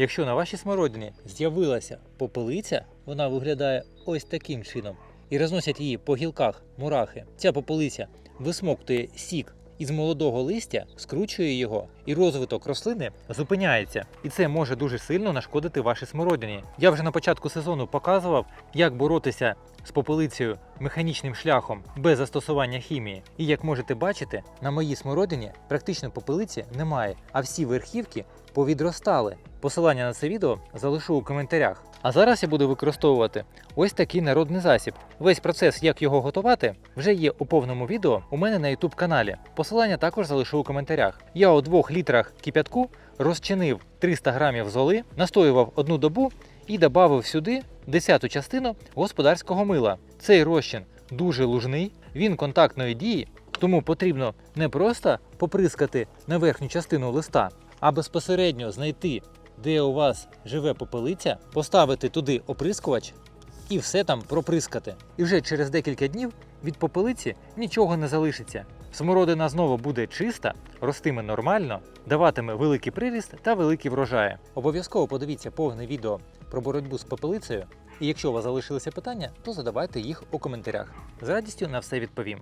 Якщо на вашій смородині з'явилася попелиця, вона виглядає ось таким чином. І розносять її по гілках мурахи. Ця попелиця висмоктує сік із молодого листя, скручує його, і розвиток рослини зупиняється. І це може дуже сильно нашкодити вашій смородині. Я вже на початку сезону показував, як боротися з попелицею механічним шляхом без застосування хімії. І як можете бачити, на моїй смородині практично попелиці немає, а всі верхівки повідростали. Посилання на це відео залишу у коментарях. А зараз я буду використовувати ось такий народний засіб. Весь процес, як його готувати, вже є у повному відео у мене на YouTube каналі. Посилання також залишу у коментарях. Я у двох літрах кип'ятку розчинив 300 грамів золи, настоював одну добу і додав сюди десяту частину господарського мила. Цей розчин дуже лужний, він контактної дії, тому потрібно не просто поприскати на верхню частину листа, а безпосередньо знайти, де у вас живе попелиця, поставити туди оприскувач і все там проприскати. І вже через декілька днів від попелиці нічого не залишиться. Смородина знову буде чиста, ростиме нормально, даватиме великий приріст та великі врожаї. Обов'язково подивіться повне відео про боротьбу з попелицею. І якщо у вас залишилися питання, то задавайте їх у коментарях. З радістю на все відповім.